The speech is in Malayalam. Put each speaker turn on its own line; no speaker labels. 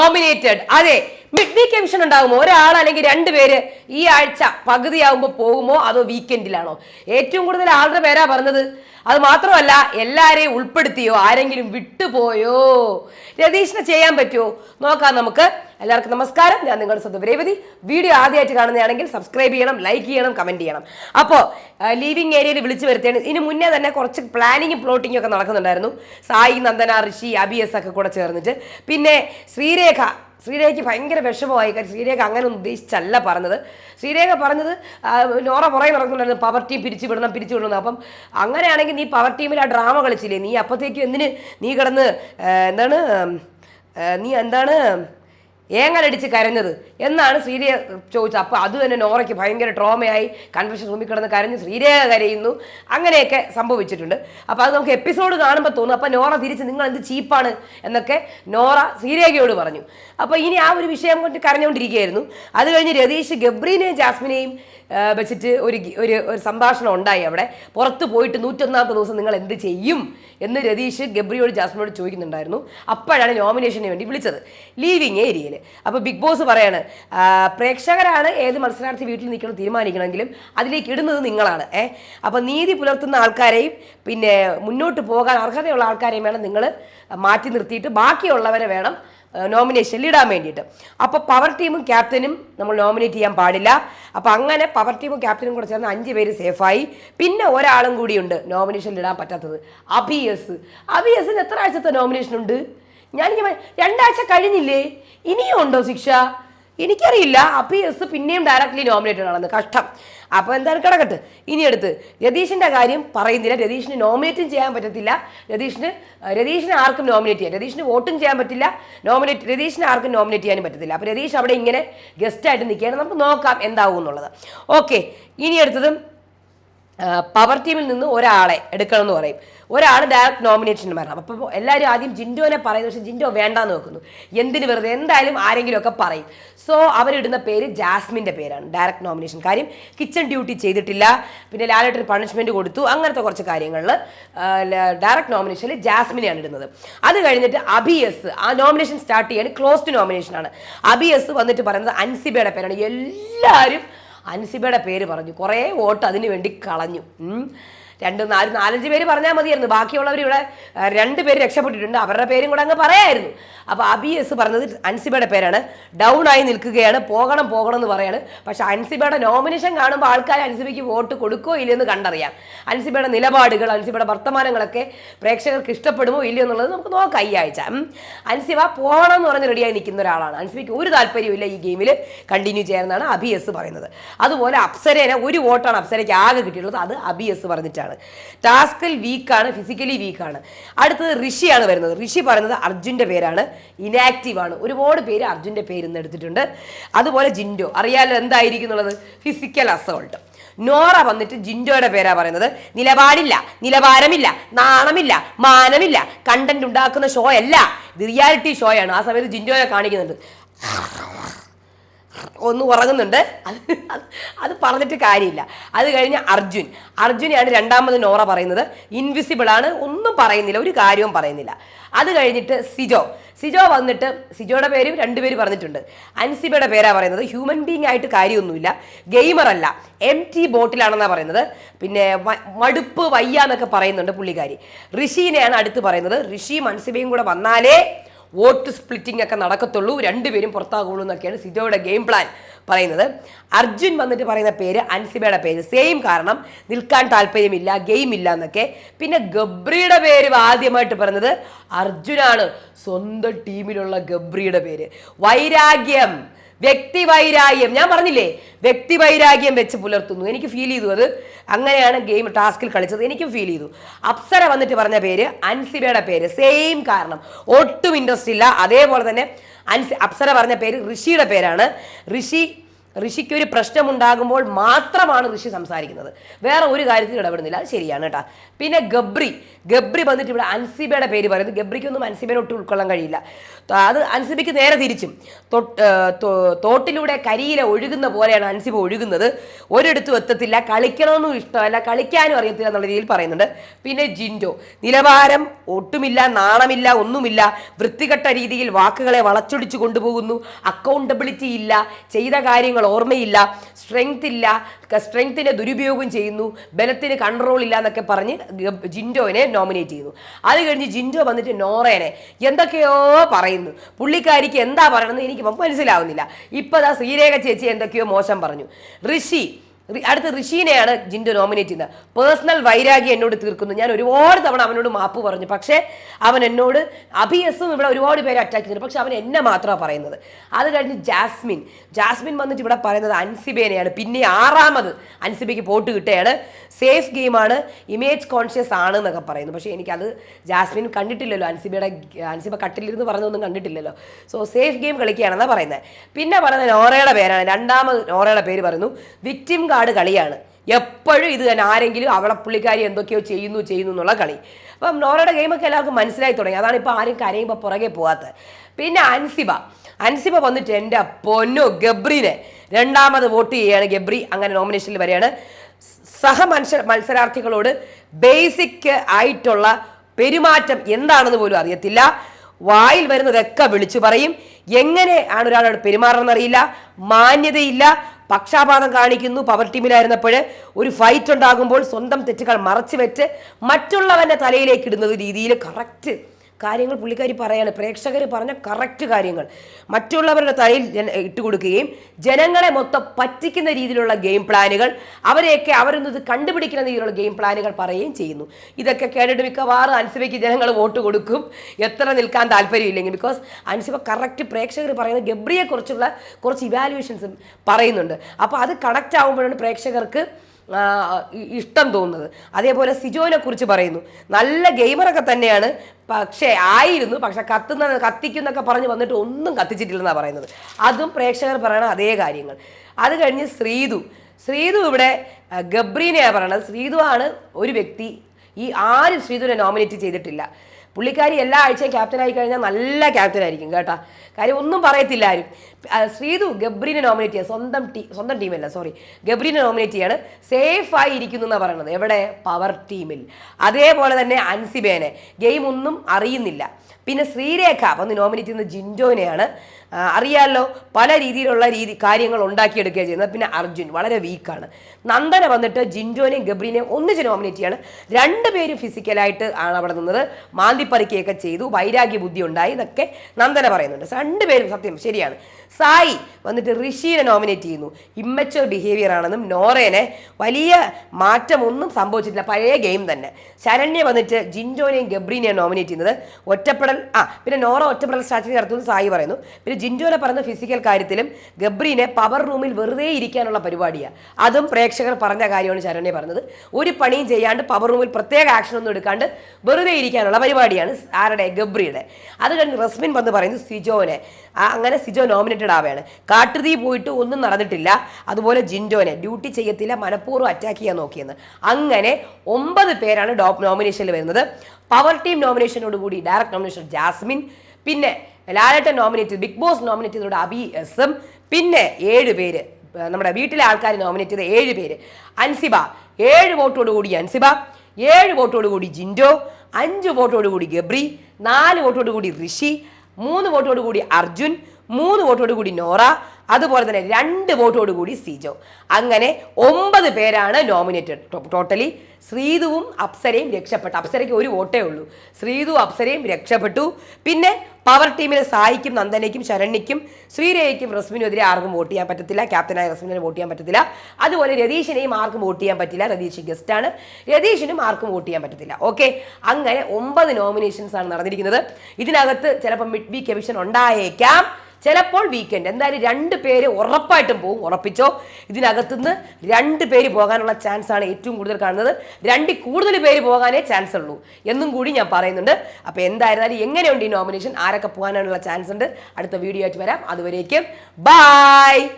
നോമിനേറ്റഡ് അതെ മിഡ് വീക്ക് എമിഷൻ ഉണ്ടാകുമോ അല്ലെങ്കിൽ രണ്ടുപേര് ഈ ആഴ്ച പകുതിയാകുമ്പോൾ പോകുമോ അതോ വീക്കെൻഡിലാണോ? ഏറ്റവും കൂടുതൽ ആളുടെ പേരാ പറഞ്ഞത്. അത് മാത്രമല്ല എല്ലാരെയും ഉൾപ്പെടുത്തിയോ? ആരെങ്കിലും വിട്ടുപോയോ? രതീഷിനെ ചെയ്യാൻ പറ്റുമോ? നോക്കാം നമുക്ക്. എല്ലാവർക്കും നമസ്കാരം. ഞാൻ നിങ്ങളുടെ സ്വന്തം രേവതി. വീഡിയോ ആദ്യമായിട്ട് കാണുന്നതാണെങ്കിൽ സബ്സ്ക്രൈബ് ചെയ്യണം ലൈക്ക് ചെയ്യണം കമന്റ് ചെയ്യണം. അപ്പോൾ ലീവിംഗ് ഏരിയയിൽ വിളിച്ചു വരുത്തിയാണ്. ഇതിന് മുന്നേ തന്നെ കുറച്ച് പ്ലാനിങ്ങും പ്ലോട്ടിങ്ങും ഒക്കെ നടക്കുന്നുണ്ടായിരുന്നു. സായി നന്ദന ഋഷി അബിയസ് ഒക്കെ കൂടെ ചേർന്നിട്ട്. പിന്നെ ശ്രീരേഖ. ശ്രീരേഖയ്ക്ക് ഭയങ്കര വിഷമമായി. കാര്യം ശ്രീരേഖ അങ്ങനെ ഉദ്ദേശിച്ചല്ല പറഞ്ഞത്. ശ്രീരേഖ പറഞ്ഞത് നോറ പുറകെ നടക്കുന്നുണ്ടായിരുന്നു. പവർ ടീം പിരിച്ചു വിടണം പിരിച്ചു വിടണം. അപ്പം അങ്ങനെയാണെങ്കിൽ നീ പവർ ടീമിൽ ആ ഡ്രാമ കളിച്ചില്ലേ? നീ അപ്പോഴത്തേക്കും എന്തിന് നീ കിടന്ന് എന്താണ് നീ എന്താണ് ഏങ്ങലടിച്ച് കരഞ്ഞത് എന്നാണ് ശ്രീരയെ ചോദിച്ചത്. അപ്പോൾ അത് തന്നെ നോറയ്ക്ക് ഭയങ്കര ട്രോമയായി കൺവെൻഷൻ റൂമിൽ കിടന്ന് കരഞ്ഞ് ശ്രീരേഖ കരയുന്നു. അങ്ങനെയൊക്കെ സംഭവിച്ചിട്ടുണ്ട്. അപ്പോൾ അത് നമുക്ക് എപ്പിസോഡ് കാണുമ്പോൾ തോന്നും. അപ്പോൾ നോറ തിരിച്ച് നിങ്ങൾ എന്ത് ചീപ്പാണ് എന്നൊക്കെ നോറ ശ്രീരേഖയോട് പറഞ്ഞു. അപ്പോൾ ഇനി ആ ഒരു വിഷയം കൊണ്ട് കരഞ്ഞുകൊണ്ടിരിക്കുകയായിരുന്നു അത് കഴിഞ്ഞ് രതീഷ് ഗബ്രീനെയും ജാസ്മിനെയും വെച്ചിട്ട് ഒരു ഒരു ഒരു സംഭാഷണം ഉണ്ടായി അവിടെ. പുറത്ത് പോയിട്ട് നൂറ്റൊന്നാമത്തെ ദിവസം നിങ്ങൾ എന്ത് ചെയ്യും എന്ന് രതീഷ് ഗബ്രിയോട് ജാസ്മിനോട് ചോദിക്കുന്നുണ്ടായിരുന്നു. അപ്പോഴാണ് നോമിനേഷന് വേണ്ടി വിളിച്ചത്. ലീവിങ് ഏരിയയിൽ അപ്പോൾ ബിഗ് ബോസ് പറയാണ് പ്രേക്ഷകരാണ് ഏത് മത്സരാർത്ഥി വീട്ടിൽ നിൽക്കണം തീരുമാനിക്കണമെങ്കിലും അതിലേക്ക് ഇടുന്നത് നിങ്ങളാണ്. ഏ അപ്പോൾ നീതി പുലർത്തുന്ന ആൾക്കാരെയും പിന്നെ മുന്നോട്ട് പോകാൻ അർഹതയുള്ള ആൾക്കാരെയും വേണം നിങ്ങൾ മാറ്റി നിർത്തിയിട്ട് ബാക്കിയുള്ളവരെ വേണം നോമിനേഷനിൽ ഇടാൻ വേണ്ടിയിട്ട്. അപ്പോൾ പവർ ടീമും ക്യാപ്റ്റനും നമ്മൾ നോമിനേറ്റ് ചെയ്യാൻ പാടില്ല. അപ്പോൾ അങ്ങനെ പവർ ടീമും ക്യാപ്റ്റനും കൂടെ ചേർന്ന് അഞ്ച് പേര് സേഫായി പിന്നെ ഒരാളും കൂടിയുണ്ട് നോമിനേഷനിൽ ഇടാൻ പറ്റാത്തത് അബിയസ് അബിയസിന് എത്ര ആഴ്ചത്തെ നോമിനേഷൻ ഉണ്ട്? ഞാനിങ്ങനെ രണ്ടാഴ്ച കഴിഞ്ഞില്ലേ? ഇനിയും ഉണ്ടോ ശിക്ഷ? എനിക്കറിയില്ല. അബിയസ് പിന്നെയും ഡയറക്റ്റ്ലി നോമിനേറ്റഡ് ആണെന്ന്. കഷ്ടം. അപ്പോൾ എന്തായാലും കിടക്കട്ടെ. ഇനി എടുത്ത്. രതീഷിന്റെ കാര്യം പറയുന്നില്ല. രതീഷിന് നോമിനേറ്റും ചെയ്യാൻ പറ്റത്തില്ല. രതീഷിന് രതീഷിനെ ആർക്കും നോമിനേറ്റ് ചെയ്യാം രതീഷിന് വോട്ടും ചെയ്യാൻ പറ്റില്ല. നോമിനേറ്റ് രതീഷിനെ ആർക്കും നോമിനേറ്റ് ചെയ്യാനും പറ്റത്തില്ല. അപ്പോൾ രതീഷ് അവിടെ ഇങ്ങനെ ഗസ്റ്റായിട്ട് നിൽക്കുകയാണ്. നമുക്ക് നോക്കാം എന്താവും എന്നുള്ളത്. ഓക്കെ ഇനി അടുത്തതും പവർ ടീമിൽ നിന്ന് ഒരാളെ എടുക്കണമെന്ന് പറയും. ഒരാൾ ഡയറക്റ്റ് നോമിനേഷൻ വരണം. അപ്പോൾ എല്ലാവരും ആദ്യം ജിൻഡോനെ പറയുന്നത് പക്ഷേ ജിൻഡോ വേണ്ടാന്ന് നോക്കുന്നു എന്തിന് വെറുതെ? എന്തായാലും ആരെങ്കിലുമൊക്കെ പറയും. സോ അവരിടുന്ന പേര് ജാസ്മിന്റെ പേരാണ്. ഡയറക്റ്റ് നോമിനേഷൻ കാര്യം കിച്ചൺ ഡ്യൂട്ടി ചെയ്തിട്ടില്ല. പിന്നെ ലാലേട്ടൊരു പണിഷ്മെന്റ് കൊടുത്തു. അങ്ങനത്തെ കുറച്ച് കാര്യങ്ങളിൽ ഡയറക്റ്റ് നോമിനേഷനിൽ ജാസ്മിനെയാണ് ഇടുന്നത്. അത് കഴിഞ്ഞിട്ട് അബിയസ് ആ നോമിനേഷൻ സ്റ്റാർട്ട് ചെയ്യാൻ ക്ലോസ്ഡ് നോമിനേഷനാണ് അബിയസ് വന്നിട്ട് പറയുന്നത് അൻസിബയുടെ പേരാണ്. എല്ലാവരും അൻസിബയുടെ പേര് പറഞ്ഞു. കുറേ വോട്ട് അതിന് വേണ്ടി കളഞ്ഞു. രണ്ട് നാല് നാലഞ്ച് പേര് പറഞ്ഞാൽ മതിയായിരുന്നു. ബാക്കിയുള്ളവർ ഇവിടെ രണ്ട് പേര് രക്ഷപ്പെട്ടിട്ടുണ്ട്. അവരുടെ പേരും കൂടെ അങ്ങ് പറയായിരുന്നു. അപ്പോൾ അബി എസ് പറഞ്ഞത് അൻസിബയുടെ പേരാണ്. ഡൗൺ ആയി നിൽക്കുകയാണ്. പോകണം പോകണം എന്ന് പറയാണ്. പക്ഷെ അൻസിബയുടെ നോമിനേഷൻ കാണുമ്പോൾ ആൾക്കാർ അൻസിബയ്ക്ക് വോട്ട് കൊടുക്കോ ഇല്ലെന്ന് കണ്ടറിയാം. അൻസിബയുടെ നിലപാടുകൾ അൻസിബയുടെ വർത്തമാനങ്ങളൊക്കെ പ്രേക്ഷകർക്ക് ഇഷ്ടപ്പെടുമോ ഇല്ലയോ എന്നുള്ളത് നമുക്ക് നോക്കാം ഈ ആഴ്ച. അൻസിബ പോകണം എന്ന് പറഞ്ഞ് റെഡിയായി നിൽക്കുന്ന ഒരാളാണ്. അൻസിബയ്ക്ക് ഒരു താല്പര്യമില്ല ഈ ഗെയിമിൽ കണ്ടിന്യൂ ചെയ്യാമെന്നാണ് അബി എസ് പറയുന്നത്. അതുപോലെ അപ്സരേനെ ഒരു വോട്ടാണ് അപ്സരയ്ക്ക് ആകെ കിട്ടിയിട്ടുള്ളത്. അത് അബി എസ് പറഞ്ഞിട്ടാണ്. ടാസ്കിൽ വീക്കാണ് ഫിസിക്കലി വീക്കാണ് അടുത്തത് ഋഷിയാണ് വരുന്നത്. ഋഷി പറയുന്നത് അർജുന്റെ പേരാണ്. ഇനാക്റ്റീവ് ആണ്. ഒരുപാട് പേര് അർജുന്റെ പേര് ഇന്ന് എടുത്തിട്ടുണ്ട്. അതുപോലെ ജിൻഡോ. അറിയാലോ എന്തായിരിക്കും എന്നുള്ളത്? ഫിസിക്കൽ അസോൾട്ട് നോറ വന്നിട്ട് ജിൻഡോയുടെ പേരാ പറയുന്നത്. നിലപാടില്ല നിലവാരമില്ല നാണമില്ല മാനമില്ല കണ്ടന്റ് ഉണ്ടാക്കുന്ന ഷോ അല്ല. റിയാലിറ്റി ഷോയാണ് ആ സമയത്ത് ജിൻഡോയെ കാണിക്കുന്നുണ്ട്. ഒന്ന് ഉറങ്ങുന്നുണ്ട്. അത് അത് പറഞ്ഞിട്ട് കാര്യമില്ല. അത് കഴിഞ്ഞ് അർജുൻ. അർജുനെയാണ് രണ്ടാമത് നോറ പറയുന്നത്. ഇൻവിസിബിൾ ആണ്. ഒന്നും പറയുന്നില്ല. ഒരു കാര്യവും പറയുന്നില്ല. അത് കഴിഞ്ഞിട്ട് സിജോ. സിജോ വന്നിട്ട് സിജോയുടെ പേരും രണ്ടുപേര് പറഞ്ഞിട്ടുണ്ട്. അൻസിബയുടെ പേരാ പറയുന്നത്. ഹ്യൂമൻ ബീങ് ആയിട്ട് കാര്യമൊന്നുമില്ല. ഗെയിമറല്ല എം ടി ബോട്ടിലാണെന്നാണ് പറയുന്നത്. പിന്നെ മടുപ്പ് വയ്യ എന്നൊക്കെ പറയുന്നുണ്ട് പുള്ളിക്കാരി. ഋഷീനെയാണ് അടുത്ത് പറയുന്നത്. ഋഷിയും അൻസിബയും കൂടെ വന്നാലേ വോട്ട് സ്പ്ലിറ്റിംഗ് ഒക്കെ നടക്കത്തുള്ളൂ രണ്ടുപേരും പുറത്താകുള്ളൂ എന്നൊക്കെയാണ് സിജോയുടെ ഗെയിം പ്ലാൻ പറയുന്നത്. അർജുൻ വന്നിട്ട് പറയുന്ന പേര് അൻസിബയുടെ പേര്. സെയിം കാരണം നിൽക്കാൻ താല്പര്യമില്ല ഗെയിം ഇല്ല എന്നൊക്കെ. പിന്നെ ഗബ്രിയുടെ പേര് ആദ്യമായിട്ട് പറഞ്ഞത് അർജുനാണ്. സ്വന്തം ടീമിലുള്ള ഗബ്രിയുടെ പേര്. വൈരാഗ്യം. വ്യക്തി വൈരാഗ്യം ഞാൻ പറഞ്ഞില്ലേ വ്യക്തി വൈരാഗ്യം വെച്ച് പുലർത്തുന്നു. എനിക്ക് ഫീൽ ചെയ്തു അത്. അങ്ങനെയാണ് ഗെയിം ടാസ്കിൽ കളിച്ചത്. എനിക്കും ഫീൽ ചെയ്തു. അപ്സര വന്നിട്ട് പറഞ്ഞ പേര് അൻസിബയുടെ പേര്. സെയിം കാരണം. ഒട്ടും ഇൻട്രസ്റ്റ് ഇല്ല. അതേപോലെ തന്നെ അൻസി അപ്സര പറഞ്ഞ പേര് ഋഷിയുടെ പേരാണ്. ഋഷി ഋഷിക്ക് ഒരു പ്രശ്നമുണ്ടാകുമ്പോൾ മാത്രമാണ് ഋഷി സംസാരിക്കുന്നത്. വേറെ ഒരു കാര്യത്തിൽ ഇടപെടുന്നില്ല. അത് ശരിയാണ് കേട്ടോ. പിന്നെ ഗബ്രി. ഗബ്രി വന്നിട്ട് ഇവിടെ അൻസിബയുടെ പേര് പറയുന്നത് ഗബ്രിക്കൊന്നും അൻസിബേനെ ഒട്ടും ഉൾക്കൊള്ളാൻ കഴിയില്ല. അത് അൻസിബിക്ക് നേരെ തിരിച്ചും. തോട്ടിലൂടെ കരിയില ഒഴുകുന്ന പോലെയാണ് അൻസിബ ഒഴുകുന്നത്. ഒരിടത്തും എത്തത്തില്ല. കളിക്കണമെന്നും ഇഷ്ടമല്ല. കളിക്കാനും അറിയത്തില്ല എന്നുള്ള രീതിയിൽ പറയുന്നുണ്ട്. പിന്നെ ജിൻഡോ. നിലവാരം ഒട്ടുമില്ല നാണമില്ല ഒന്നുമില്ല. വൃത്തികെട്ട രീതിയിൽ വാക്കുകളെ വളച്ചൊടിച്ചു കൊണ്ടുപോകുന്നു. അക്കൗണ്ടബിലിറ്റി ഇല്ല. ചെയ്ത കാര്യങ്ങൾ ഓർമ്മയില്ല. സ്ട്രെങ്ത് ഇല്ല സ്ട്രെങ്ത്തിന്റെ ദുരുപയോഗം ചെയ്യുന്നു ബലത്തിന് കൺട്രോൾ ഇല്ല എന്നൊക്കെ പറഞ്ഞ് ജിൻഡോനെ നോമിനേറ്റ് ചെയ്യുന്നു. അത് കഴിഞ്ഞ് ജിൻഡോ വന്നിട്ട് നോറേനെ എന്തൊക്കെയോ പറയുന്നു. പുള്ളിക്കാരിക്ക് എന്താ പറയണമെന്ന് എനിക്ക് മനസ്സിലാവുന്നില്ല. ഇപ്പം ദാ ശ്രീരേഖ ചേച്ചി എന്തൊക്കെയോ മോശം പറഞ്ഞു. ഋഷി അടുത്ത ഋഷീനെയാണ് ജിൻഡു നോമിനേറ്റ് ചെയ്യുന്നത്. പേഴ്സണൽ വൈരാഗ്യം എന്നോട് തീർക്കുന്നു. ഞാൻ ഒരുപാട് തവണ അവനോട് മാപ്പ് പറഞ്ഞു. പക്ഷേ അവൻ എന്നോട് അഭിയസും ഇവിടെ ഒരുപാട് പേര് അറ്റാക്ക് ചെയ്യുന്നു പക്ഷെ അവൻ എന്നെ മാത്രമാണ് പറയുന്നത്. അത് കഴിഞ്ഞ് ജാസ്മിൻ. ജാസ്മിൻ വന്നിട്ട് ഇവിടെ പറയുന്നത് അൻസിബേനെയാണ്. പിന്നെ ആറാമത് അൻസിബയ്ക്ക് പോട്ട് കിട്ടുകയാണ്. സേഫ് ഗെയിമാണ് ഇമേജ് കോൺഷ്യസ് ആണ് എന്നൊക്കെ പറയുന്നു. പക്ഷേ എനിക്കത് ജാസ്മിൻ കണ്ടിട്ടില്ലല്ലോ. അൻസിബയുടെ അൻസിബ കട്ടിലിരുന്ന് പറഞ്ഞൊന്നും കണ്ടിട്ടില്ലല്ലോ. സോ സേഫ് ഗെയിം കളിക്കുകയാണെന്നാണ് പറയുന്നത്. പിന്നെ പറയുന്നത് നോറയുടെ പേരാണ്. രണ്ടാമത് നോറയുടെ പേര് പറയുന്നു. വിക്റ്റിം കളിയാണ്. എപ്പോഴും ഇത് തന്നെ ആരെങ്കിലും അവളെ പുള്ളിക്കാരി എന്തൊക്കെയോ ചെയ്യുന്നു ചെയ്യുന്നു എന്നുള്ള കളി. അപ്പം നോറയുടെ ഗെയിമൊക്കെ എല്ലാവർക്കും മനസ്സിലായി തുടങ്ങി. അതാണ് ഇപ്പോൾ ആരും കരയുമ്പോൾ പുറകെ പോകാത്തത് പിന്നെ അൻസിബ. അൻസിബ വന്നിട്ട് എന്റെ പൊന്നു ഗബ്രീനെ രണ്ടാമത് വോട്ട് ചെയ്യുകയാണ് ഗബ്രി. അങ്ങനെ നോമിനേഷനിൽ വരികയാണ്. സഹ മത്സര മത്സരാർത്ഥികളോട് ബേസിക് ആയിട്ടുള്ള പെരുമാറ്റം എന്താണെന്ന് പോലും അറിയത്തില്ല. വായിൽ വരുന്നതൊക്കെ വിളിച്ചു പറയും. എങ്ങനെ ആണ് ഒരാളോട് പെരുമാറണമെന്ന് അറിയില്ല. മാന്യതയില്ല. പക്ഷാപാതം കാണിക്കുന്നു. പവർ ടീമിലായിരുന്നപ്പോൾ ഒരു ഫൈറ്റ് ഉണ്ടാകുമ്പോൾ സ്വന്തം തെറ്റുകൾ മറച്ചു വെച്ച് മറ്റുള്ളവന്റെ തലയിലേക്ക് ഇടുന്നത് രീതിയിൽ കറക്റ്റ് കാര്യങ്ങൾ പുള്ളിക്കാരി പറയാണ്. പ്രേക്ഷകർ പറഞ്ഞ കറക്റ്റ് കാര്യങ്ങൾ. മറ്റുള്ളവരുടെ തലയിൽ ഇട്ട് കൊടുക്കുകയും ജനങ്ങളെ മൊത്തം പറ്റിക്കുന്ന രീതിയിലുള്ള ഗെയിം പ്ലാനുകൾ അവരെയൊക്കെ അവരൊന്നും ഇത് കണ്ടുപിടിക്കുന്ന രീതിയിലുള്ള ഗെയിം പ്ലാനുകൾ പറയുകയും ചെയ്യുന്നു. ഇതൊക്കെ കേട്ടിട്ട് മിക്കവാറും അൻസിബയ്ക്ക് ജനങ്ങൾ വോട്ട് കൊടുക്കും. എത്ര നിൽക്കാൻ താല്പര്യമില്ലെങ്കിൽ. ബിക്കോസ് അൻസിബ കറക്റ്റ് പ്രേക്ഷകർ പറയുന്ന ഗബ്രിയെക്കുറിച്ചുള്ള കുറച്ച് ഇവാലുവേഷൻസും പറയുന്നുണ്ട്. അപ്പോൾ അത് കണക്റ്റ് ആകുമ്പോഴാണ് പ്രേക്ഷകർക്ക് ഇഷ്ടം തോന്നുന്നത്. അതേപോലെ സിജോനെ കുറിച്ച് പറയുന്നു. നല്ല ഗെയിമറൊക്കെ തന്നെയാണ്. പക്ഷേ ആയിരുന്നു. പക്ഷെ കത്തുന്ന കത്തിക്കുന്നൊക്കെ പറഞ്ഞ് വന്നിട്ട് ഒന്നും കത്തിച്ചിട്ടില്ലെന്നാണ് പറയുന്നത്. അതും പ്രേക്ഷകർ പറയണ അതേ കാര്യങ്ങൾ. അത് കഴിഞ്ഞ് ശ്രീതു. ശ്രീതു ഇവിടെ ഗബ്രീനെയാണ് പറയണത്. ശ്രീതു ആണ് ഒരു വ്യക്തി. ഈ ആരും ശ്രീതുവിനെ നോമിനേറ്റ് ചെയ്തിട്ടില്ല. പുള്ളിക്കാരി എല്ലാ ആഴ്ചയും ക്യാപ്റ്റൻ ആയി കഴിഞ്ഞാൽ നല്ല ക്യാപ്റ്റൻ ആയിരിക്കും കേട്ടോ. കാര്യം ഒന്നും പറയത്തില്ല ആരും. ശ്രീതു ഗബ്രീനെ നോമിനേറ്റ് ചെയ്യുക സ്വന്തം ടീ സ്വന്തം ടീമല്ല സോറി ഗബ്രീനെ നോമിനേറ്റ് ചെയ്യാണ്. സേഫ് ആയി ഇരിക്കുന്നു എന്നാണ് പറയുന്നത് എവിടെ? പവർ ടീമിൽ അതേപോലെ തന്നെ അൻസിബേനെ. ഗെയിം ഒന്നും അറിയുന്നില്ല. പിന്നെ ശ്രീരേഖ വന്ന് നോമിനേറ്റ് ചെയ്യുന്നത് ജിൻഡോനെയാണ്. അറിയാമല്ലോ പല രീതിയിലുള്ള രീതി കാര്യങ്ങൾ ഉണ്ടാക്കിയെടുക്കുക ചെയ്യുന്നത്. പിന്നെ അർജുൻ വളരെ വീക്കാണ് നന്ദന വന്നിട്ട് ജിൻഡോനെയും ഗബ്രീനെയും ഒന്നിച്ച് നോമിനേറ്റ് ചെയ്യാണ്. രണ്ടുപേരും ഫിസിക്കലായിട്ട് ആണ് അവിടെ നിന്നത്. മാന്തിപ്പറിക്കുകയൊക്കെ ചെയ്തു വൈരാഗ്യ ബുദ്ധി ഉണ്ടായി എന്നൊക്കെ നന്ദന പറയുന്നുണ്ട്. രണ്ടുപേരും സത്യം ശരിയാണ്. സായി വന്നിട്ട് ഋഷീനെ നോമിനേറ്റ് ചെയ്യുന്നു. ഇമ്മച്ചുവർ ബിഹേവിയർ ആണെന്നും നോറേനെ വലിയ മാറ്റമൊന്നും സംഭവിച്ചിട്ടില്ല. പഴയ ഗെയിം തന്നെ. ശരണ്യ വന്നിട്ട് ജിൻജോനെയും ഗബ്രീനെയും നോമിനേറ്റ് ചെയ്യുന്നത് ഒറ്റപ്പെടൽ ആ പിന്നെ നോറ ഒറ്റപ്പെടൽ സ്ട്രാറ്റജി നടത്തുമെന്ന് സായി പറയുന്നു. പിന്നെ ജിൻജോനെ പറഞ്ഞ ഫിസിക്കൽ കാര്യത്തിലും ഗബ്രീനെ പവർ റൂമിൽ വെറുതെ ഇരിക്കാനുള്ള പരിപാടിയാണ് അതും പ്രേക്ഷകർ പറഞ്ഞ കാര്യമാണ് ശരണ്യ പറഞ്ഞത്. ഒരു പണിയും ചെയ്യാണ്ട് പവർ റൂമിൽ പ്രത്യേക ആക്ഷൻ ഒന്നും എടുക്കാണ്ട് വെറുതെ ഇരിക്കാനുള്ള പരിപാടിയാണ് ആരുടെ? ഗബ്രിയുടെ. അത് കഴിഞ്ഞ് റസ്മിൻ വന്ന് പറയുന്നു സിജോനെ. അങ്ങനെ സിജോ നോമിനേറ്റഡ് ആവുകയാണ്. കാട്ടുതീ പോയിട്ട് ഒന്നും നടന്നിട്ടില്ല. അതുപോലെ ജിൻഡോനെ ഡ്യൂട്ടി ചെയ്യത്തില്ല മനഃപൂർവം അറ്റാക്ക് ചെയ്യാൻ നോക്കിയെന്ന്. അങ്ങനെ ഒമ്പത് പേരാണ് ഡോപ്പ് നോമിനേഷനിൽ വരുന്നത്. പവർ ടീം നോമിനേഷനോട് കൂടി ഡയറക്ട് നോമിനേഷൻ ജാസ്മിൻ പിന്നെ Lalettan nominate Bigg Boss nominate ചെയ്തോട് അബി എസ് പിന്നെ ഏഴ് പേര് നമ്മുടെ വീട്ടിലെ ആൾക്കാർ നോമിനേറ്റ് ചെയ്ത ഏഴ് പേര്. അൻസിബ ഏഴ് വോട്ടോട് കൂടി അൻസിബ ഏഴ് വോട്ടോട് കൂടി ജിൻഡോ അഞ്ച് വോട്ടോട് കൂടി ഗബ്രി നാല് വോട്ടോട് കൂടി ഋഷി മൂന്ന് വോട്ടോട് കൂടി അർജുൻ മൂന്ന് വോട്ടോട് കൂടി നോറ അതുപോലെ തന്നെ രണ്ട് വോട്ടോട് കൂടി സിജോ. അങ്ങനെ ഒമ്പത് പേരാണ് നോമിനേറ്റഡ് ടോട്ടലി ശ്രീതുവും അപ്സരയും രക്ഷപ്പെട്ടു. അപ്സരയ്ക്ക് ഒരു വോട്ടേ ഉള്ളൂ. ശ്രീതു അപ്സരയും രക്ഷപ്പെട്ടു. പിന്നെ പവർ ടീമിലെ സായിക്കും നന്ദനയ്ക്കും ശരണ്യയ്ക്കും ശ്രീരേഖയ്ക്കും റസ്മിനും എതിരെ ആർക്കും വോട്ട് ചെയ്യാൻ പറ്റത്തില്ല. ക്യാപ്റ്റനായ റസ്മിനെ വോട്ട് ചെയ്യാൻ പറ്റത്തില്ല. അതുപോലെ രതീഷിനെയും ആർക്കും വോട്ട് ചെയ്യാൻ പറ്റില്ല. രതീഷ് ഗസ്റ്റാണ് രതീഷിനും ആർക്കും വോട്ട് ചെയ്യാൻ പറ്റത്തില്ല. ഓക്കെ അങ്ങനെ ഒമ്പത് നോമിനേഷൻസ് ആണ് നടന്നിരിക്കുന്നത്. ഇതിനകത്ത് ചിലപ്പോൾ മിഡ് വീക്ക് എവിഷൻ ഉണ്ടായേക്കാം. ചിലപ്പോൾ വീക്കെൻഡ് എന്തായാലും രണ്ട് പേര് ഉറപ്പായിട്ടും പോകും ഉറപ്പിച്ചോ? ഇതിനകത്തുനിന്ന് രണ്ട് പേര് പോകാനുള്ള ചാൻസ് ആണ് ഏറ്റവും കൂടുതൽ കാണുന്നത്. രണ്ടിൽ കൂടുതൽ പേര് പോകാനേ ചാൻസ് ഉള്ളൂ. എന്നും കൂടി ഞാൻ പറയുന്നുണ്ട്. അപ്പോൾ എന്തായിരുന്നാലും എങ്ങനെയുണ്ട് ഈ നോമിനേഷൻ ആരൊക്കെ പോകാനുള്ള ചാൻസ് ഉണ്ട്? അടുത്ത വീഡിയോ ആയിട്ട് വരാം. അതുവരേക്കും. ബൈ